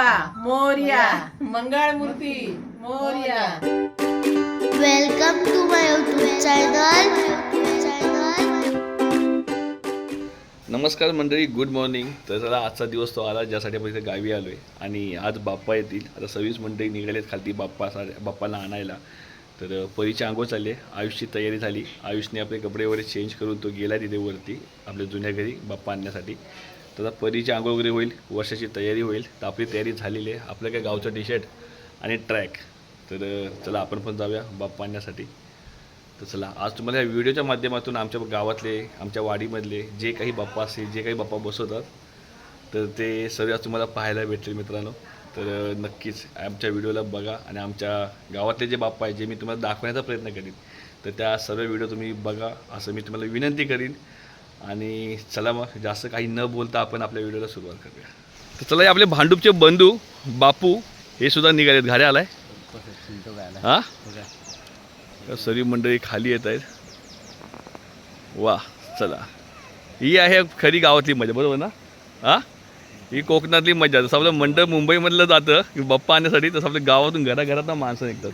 Bappa Morya Mangalmurti Morya. Welcome to my YouTube channel नमस्कार मंडळी good morning तर चला आजचा दिवस तो आला ज्यासाठी आपण इथे गावी आलो आहे आणि आज बाप्पा येतील. आता सव्वीस मंडळी निघालेत खालती बाप्पा बाप्पाला आणायला. तर अ, परीची आंघोळ चालली आयुषची तयारी झाली. आयुषने आपले कपडे वगैरे चेंज करून तो गेला तिथे वरती आपल्या जुन्या घरी बाप्पा आणण्यासाठी. त्याचा परीची आंघोळ वगैरे होईल वर्षाची तयारी होईल. तर आपली तयारी झालेली आहे. आपलं काय गावचं टी शर्ट आणि ट्रॅक तर चला आपण पण जाऊया बाप्पा आणण्यासाठी तर चला आज तुम्हाला या व्हिडिओच्या माध्यमातून आमच्या गावातले आमच्या वाडीमधले जे काही बाप्पा असतील जे काही बाप्पा बसवतात तर ते सर्व आज तुम्हाला पाहायला भेटतील मित्रांनो. तर नक्कीच आमच्या व्हिडिओला बघा आणि आमच्या गावातले जे बाप्पा आहे जे मी तुम्हाला दाखवण्याचा प्रयत्न करीन तर त्या सर्व व्हिडिओ तुम्ही बघा. असं मी तुम्हाला विनंती करीन. आणि चला मग जास्त काही न बोलता आपण आपल्या व्हिडिओला सुरुवात करूया. तर चला हे आपले भांडूपचे बंधू बापू हे सुद्धा निघालेत. घाड्या आलाय? हां? तर सर्व मंडळी खाली येत आहेत. वा चला. ही आहे खरी गावातली मजा बरोबर ना? हा? ही कोकणातली मजा. जसं आपलं मंडळ मुंबईमधलं जातं की बाप्पा आणण्यासाठी तसं आपल्या गावातून घराघरात माणसं निघतात.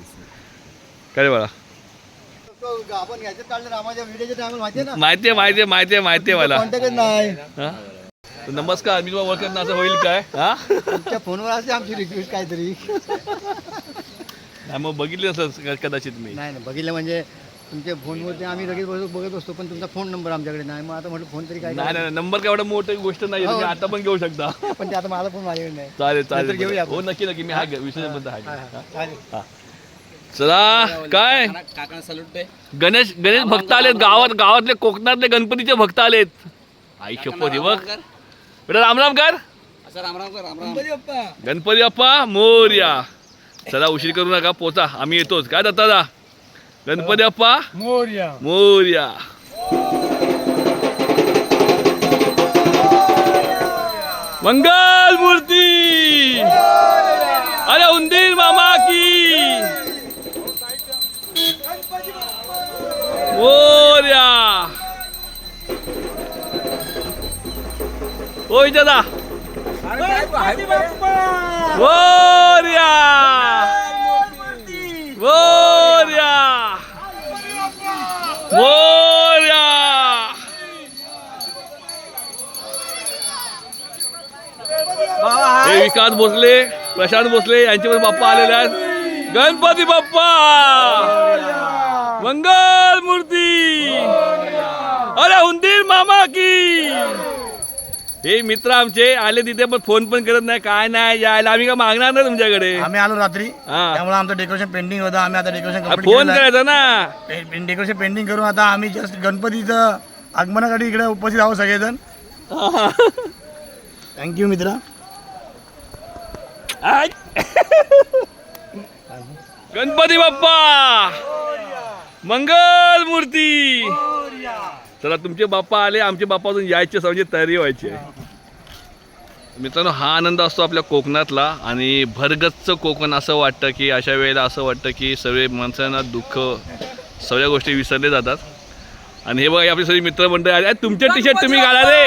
काय बघा आपण याच्यात काढलं रामाच्या व्हिडिओच्या टायमाला माहिती आहे ना? माहिती आहे माहिती आहे माहिती आहे माहिती आहे मला नाही. हा? तर नमस्कार मी तुम्हाला ओळखत ना असं होईल काय? हा? तुमच्या फोनवर असते आमची रिक्वेस्ट काहीतरी. नाही मग बघितली असं कदाचित मी. नाही नाही बघितलं म्हणजे तुमच्या फोनवरती आम्ही लगेच बघत बघत असतो पण तुमचा फोन नंबर आमच्याकडे नाही. मग आता म्हटलं फोन तरी काय नाही नाही नंबर काय एवढं मोठी गोष्ट नाही तुम्ही आता पण घेऊ शकता. करायचं? पण ते आता माझा फोन माझ्याकडे नाही. चालेल नंतर चालेल घेऊया आपण. हो नक्की नक्की मी हा विषयबद्दल हा, आहे हा, चालेल. चला काय? गणेश गणेश भक्त आलेत गावात गावातले कोकणातले गणपतीचे भक्त आलेत. आई शपथ हे बघ. बेटा राम राम कर. गणपती बाप्पा मोर्या. चला उशीर करू नका पोचा आम्ही येतोच. काय दत्ता गणपती बाप्पा? मोरया. मोर्या. मंगल मूर्ती अरे उंदीर मामा. मोर्या होय दादा मोर्या मोर्या मोर्या हे विकास भोसले प्रशांत भोसले यांच्यामध्ये बाप्पा आलेले आहेत गणपती बाप्पा मंगल मूर्ती। अरे उंदीर मामा की। हे मित्र आमचे आले तिथे पण फोन पण करत नाही. काय नाही यायला. आम्ही काय मागणार नाही तुमच्याकडे. आम्ही आलो रात्री. हा. त्यामुळे आमचं डेकोरेशन पेंडिंग होतं. आम्ही आता डेकोरेशन फोन करायचा ना. डेकोरेशन पेंडिंग करून आता आम्ही जस्ट गणपतीचं आगमनासाठी इकडे उपस्थित आहोत सगळेजण. थँक्यू मित्रा. आय. गणपती बाप्पा! मंगल मूर्ती चला तुमचे बाप्पा आले आमचे बाप्पा अजून यायचे म्हणजे तयारी व्हायची मित्रांनो हा आनंद असतो आपल्या कोकणातला आणि भरगच्च कोकण असं वाटतं की अशा वेळेला असं वाटतं की सर्व माणसांना दुःख सगळ्या गोष्टी विसरले जातात. आणि हे बघा आपली सगळी मित्रमंडळी आले. तुमचे टी शर्ट तुम्ही घाला रे!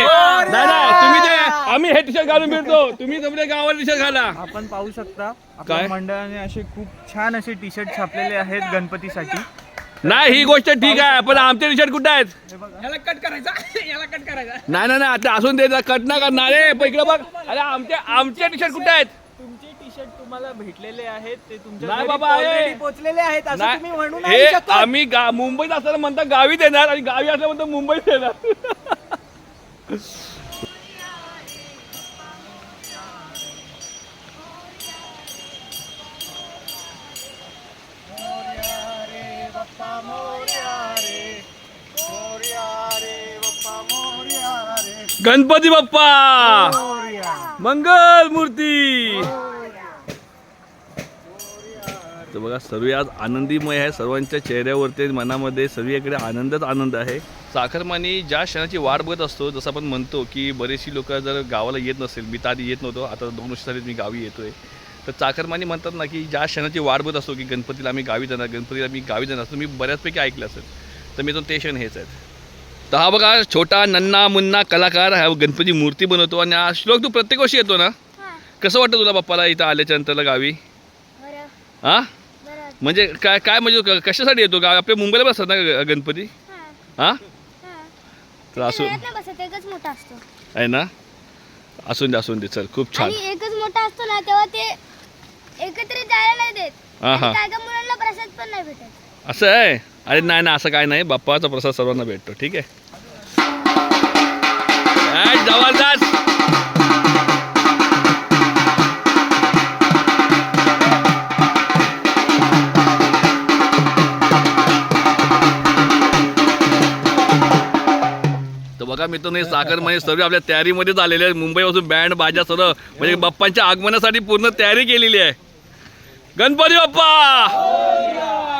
नाही नाही तुम्ही ते आम्ही हे टी शर्ट घालून फिरतो. तुम्ही तुमच्या गावाला टी शर्ट घाला. आपण पाहू शकता काय? आपल्या मंडळाने असे खूप छान असे टी शर्ट छापलेले आहेत गणपतीसाठी. नाही ही गोष्ट ठीक आहे पण आमचे टी शर्ट कुठे आहेत? नाही नाही नाही आता असून द्यायचा कट ना करणार रे पण इकडे बघ. अरे आमचे आमचे टी शर्ट कुठे आहेत? तुमचे टी शर्ट तुम्हाला भेटलेले आहेत ते तुमच्या नाही घरी बाबा, आहे. already पोहोचलेले आहेत असं तुम्ही म्हणू नाही हे शकत. आम्ही गा- मुंबईत असताना म्हणता गावीत येणार आणि गावी असल्यानंतर मुंबईत येणार गणपती बाप्पा! मंगल मूर्ती तर बघा सर्व आज आनंदीमय आहे. सर्वांच्या चेहऱ्यावरती मनामध्ये सर्वीकडे आनंदच आनंद आहे. साखरमानी ज्या क्षणाची वाट बघत असतो जसं आपण म्हणतो की बरेचशी लोक जर गावाला येत नसेल मी तर आधी येत नव्हतो आता दोन वर्ष झाली मी गावी येतोय. तर चाकरमानी म्हणतात ना की ज्या क्षणाची वाट बघत असतो की गणपतीला आम्ही गावी जाणार गणपतीला मी गावी जाणार असतो मी बऱ्याचपैकी ऐकलं असेल. तर मी तो ते क्षण हेच आहेत तर हा बघा छोटा नन्ना मुन्ना कलाकार हा गणपती मूर्ती बनवतो आणि हा श्लोक तू प्रत्येक वर्षी येतो ना? कसं वाटतं तुला बाप्पाला इथं आल्याच्या नंतरला गावी? हा? म्हणजे काय काय म्हणजे कशासाठी येतो गाव? आपल्या मुंबईला पण असतात ना गणपती? हा. तर असू बसत एकच मोठा असतो. आहे ना? असून दे असून दे चल खूप छान. एकच मोठा असतो ना तेव्हा ते एकत्रित जायला नाही देत. हा हा. काय काय मुलांना प्रसाद पण नाही भेटत. असं आहे? अरे नाही ना असं काय नाही. बाप्पाचा प्रसाद सर्वांना भेटतो. ठीक आहे? जबरदस्त! तर बघा मित्रांनो साखर म्हणजे सर्व आपल्या तयारीमध्येच आलेले आहेत. मुंबईपासून बँड बाजा सर्व म्हणजे बाप्पांच्या आगमनासाठी पूर्ण तयारी केलेली आहे. गणपती बाप्पा!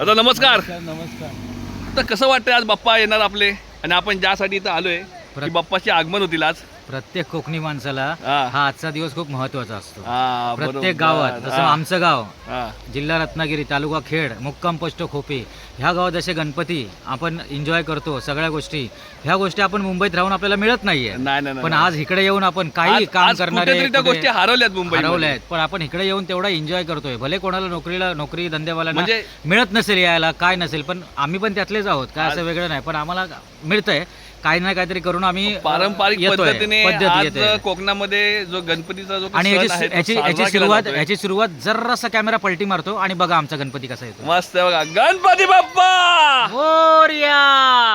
आता नमस्कार. नमस्कार तर कसं वाटतंय आज बाप्पा येणार आपले? आणि आपण ज्यासाठी इथं आलोय की बाप्पाचे आगमन होतील आज. प्रत्येक कोकणी माणसाला हा. हा आजचा दिवस खूप महत्त्वाचा असतो. हा, प्रत्येक बरोबर. गावात जसं हा, आमचं गाव हा. जिल्हा रत्नागिरी तालुका खेड मुक्काम पोस्ट खोपे ह्या गावात जसे गणपती आपण एन्जॉय करतो सगळ्या गोष्टी ह्या गोष्टी आपण मुंबईत राहून आपल्याला मिळत नाहीये. नाही नाही पण. आज इकडे येऊन आपण काही आज- काम आज करणारे कुठेतरी त्या कुठे गोष्टी हरवल्यात मुंबई हरवल्या आहेत पण आपण इकडे येऊन तेवढा एन्जॉय करतोय. भले कोणाला नोकरीला नोकरी धंदेवाल्यांना म्हणजे- मिळत नसेल यायला काय नसेल पण आम्ही पण त्यातलेच आहोत. काय असं वेगळं नाही. पण आम्हाला मिळतंय. काही ना काहीतरी करून आम्ही पारंपरिक येतोय. पद्धतीने पद्धत आज येते. कोकणामध्ये जो गणपतीचा जो आणि सण याची आहे तो याची साजरा याची केला सुरुवात जातोय. याची सुरुवात जरासा कॅमेरा पलटी मारतो आणि बघा आमचा गणपती कसा येतो मस्त आहे बघा. गणपती बाप्पा! मोरया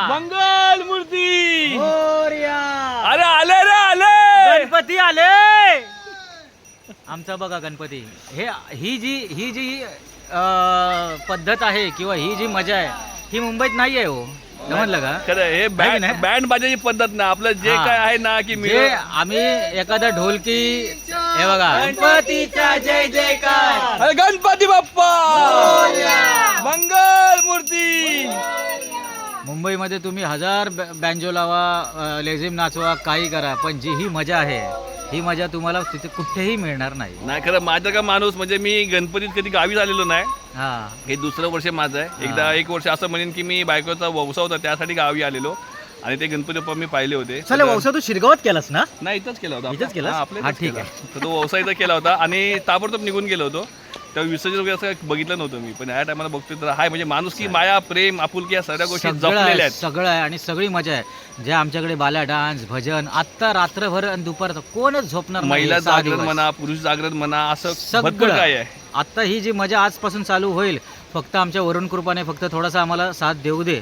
मंगल मूर्ती! मोरया अरे आले रे आले! गणपती आले! आमचा बघा गणपती. हे ही जी ही जी अ, पद्धत आहे किंवा ही जी मजा आहे ही मुंबईत नाही आहे हो. समजलं का? खरं हे बँड नाही? बँड बाजाची पद्धत ना आपलं जे हा. काय आहे ना की जे मिळून आम्ही एखादा ढोलकी हे बघा. गणपतीचा जय जयकार. अरे गणपती बाप्पा! मंगल मूर्ती! मुंबईमध्ये तुम्ही हजार बॅ- बँजो लावा अ, लेझिम नाचवा काही करा पण जी ही मजा आहे ही मजा तुम्हाला तिथे कुठेही मिळणार नाही. नाही खरं माझं का माणूस म्हणजे मी गणपतीत कधी गावी झालेलो नाही हा. हे दुसरं वर्ष माझं आहे. एकदा एक वर्ष असं म्हणेन की मी बायकोचा वौसा होता त्यासाठी गावी आलेलो. आणि ते गणपती बाप्पा मी पाहिले होते. चला वौसा तू शिरगावात केलास ना? नाही इथंच केला होता. इथंच? हा, आपल्या ठीक केला. तर तो व्यवसाय इथं केला होता आणि ताबडतोब निघून गेलो होतो. तेव्हा विसर्जन वगैरे असं बघितलं नव्हतं मी. पण या टायमाला बघतोय तर हाय म्हणजे माणूस की माया प्रेम आपुलकी या सगळ्या गोष्टी सगळं जपलेल्या आहे आहेत. सगळं आहे आणि सगळी मजा आहे. जे आमच्याकडे बाल्या डान्स भजन आत्ता रात्रभर आणि दुपार कोणच झोपणार नाही महिला सहा जागरण दिवस. म्हणा पुरुष जागरण म्हणा असं भरपूर सगळं काय आहे? आत्ता ही जी मजा आजपासून चालू होईल फक्त आमच्या वरुण कृपाने फक्त थोडासा आम्हाला साथ देऊ दे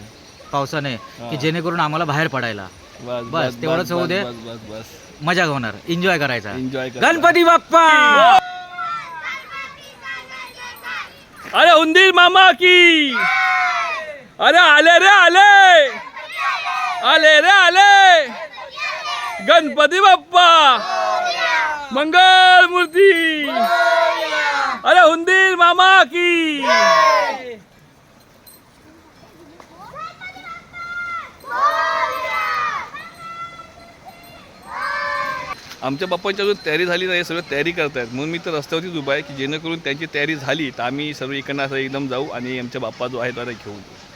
पावसाने की जेणेकरून आम्हाला बाहेर पडायला. बस बस, तेवढंच होऊ दे. बस बस बस मजा होणार. एन्जॉय करायचा. एन्जॉय गणपती बाप्पा! अरे उंदीर मामा की. अरे आले रे आले. आले रे आले. गणपती बाप्पा. मंगल मूर्ती अरे उंदीर मामा की. आमच्या बाप्पांची अजून तयारी झाली नाही सगळं तयारी करतायत. म्हणून मी तर रस्त्यावरतीच उभा आहे की जेणेकरून त्यांची तयारी झाली तर आम्ही सर्व इकडनं असं एकदम जाऊ आणि आमच्या बाप्पा जो आहे तो आता घेऊन येऊ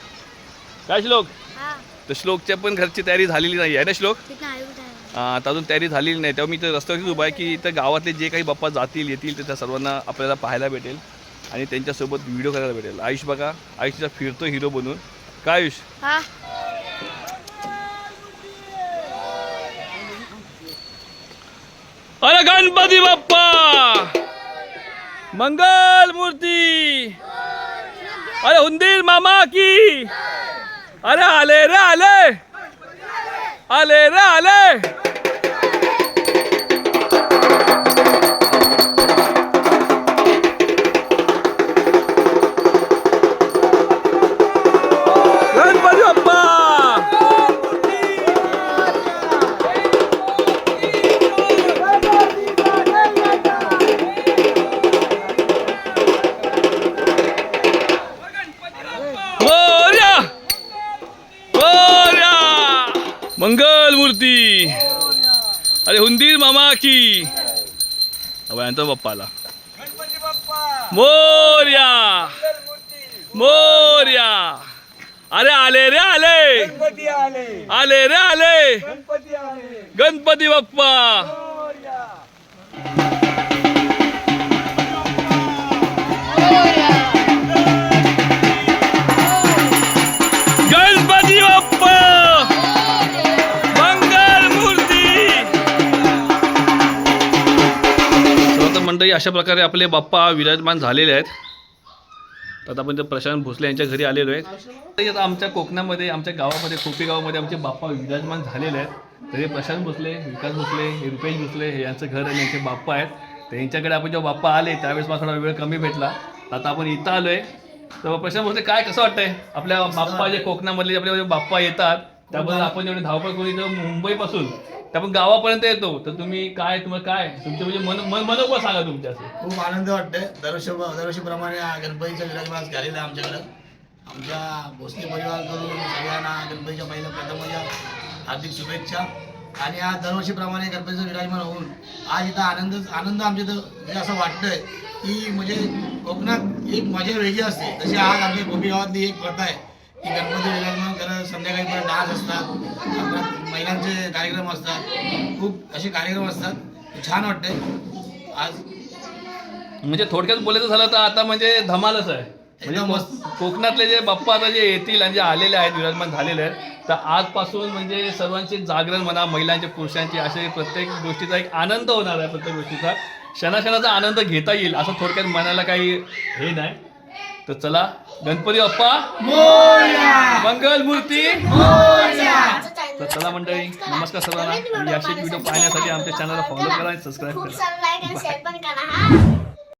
काय श्लोक? हा. तर श्लोकच्या पण घरची तयारी झालेली नाही आहे ना श्लोक? तर अजून तयारी झालेली नाही. तेव्हा मी तर रस्त्यावरतीच उभा आहे की इथं गावातले जे काही बाप्पा जातील येतील ते त्या सर्वांना आपल्याला पाहायला भेटेल आणि त्यांच्यासोबत व्हिडिओ करायला भेटेल. आयुष बघा आयुषचा फिरतो हिरो बनून. काय आयुष हा अरे गणपती बाप्पा! मंगल मूर्ती! अरे उंदीर मामा की! अरे आले रे आले! आले रे आले! मंगल मूर्ती अरे हुंदीर मामा की. यांचा बाप्पाला. मोर्या. मोर्या. अरे आले रे आले. आले रे आले. गणपती बाप्पा. मंडळी अशा प्रकारे आपले बाप्पा विराजमान झालेले आहेत. तर आता आपण ते प्रशांत भोसले यांच्या घरी आलेलो आहे आता आमच्या कोकणामध्ये आमच्या गावामध्ये खोपी गावामध्ये आमचे बाप्पा विराजमान झालेले आहेत. तर हे प्रशांत भोसले विकास भोसले हे रुपेश भोसले हे यांचं घर आणि यांचे बाप्पा आहेत. तर यांच्याकडे आपण जेव्हा बाप्पा आले त्यावेळेस मला थोडा वेळ कमी भेटला. आता आपण इथं आलो आहे तर प्रशांत भोसले काय कसं वाटतंय? आपल्या बाप्पा जे कोकणामधले आपले बाप्पा येतात त्याबद्दल आपण जेवढे धावपळ करून इथं मुंबईपासून तर आपण गावापर्यंत येतो. तर तुम्ही काय तुम्हाला काय? तुमचं म्हणजे मन मन मनोबल सांगा तुमच्या असं खूप आनंद वाटतंय. दरवर्षी दरवर्षीप्रमाणे गणपतीचा विराजमान झालेला आहे आमच्याकडं. आमच्या भोसले परिवारकडून सगळ्यांना गणपतीच्या पहिल्या प्रथम म्हणजे हार्दिक शुभेच्छा. आणि आज दरवर्षीप्रमाणे गणपतीचं विराजमान होऊन आज इथं आनंद आनंद आमच्या इथं म्हणजे असं वाटतंय की म्हणजे कोकणात एक मजा वेगळी असते. तशी आज आमच्या गोपी गावातली एक प्रथा आहे. की गणपती विराजमान करत संध्याकाळी परत डान्स असतात महिलांचे कार्यक्रम असतात खूप असे कार्यक्रम असतात. छान वाटतंय. आज म्हणजे थोडक्यात बोलायचं झालं तर आता म्हणजे धमालच आहे. म्हणजे मस्त- कोकणातले जे बाप्पा आता जे येतील आणि जे आलेले आहेत विराजमान झालेले आहेत तर आजपासून म्हणजे सर्वांचे जागरण म्हणा महिलांचे पुरुषांचे असे प्रत्येक गोष्टीचा एक आनंद होणार आहे प्रत्येक गोष्टीचा. क्षणाक्षणाचा आनंद घेता येईल असं थोडक्यात मनाला काही हे नाही. तर चला गणपती बाप्पा. मंगल मूर्ती. तर चला मंडळी नमस्कार सर्वांना असे व्हिडिओ पाहण्यासाठी आमच्या चॅनलला फॉलो करा आणि सबस्क्राईब करा.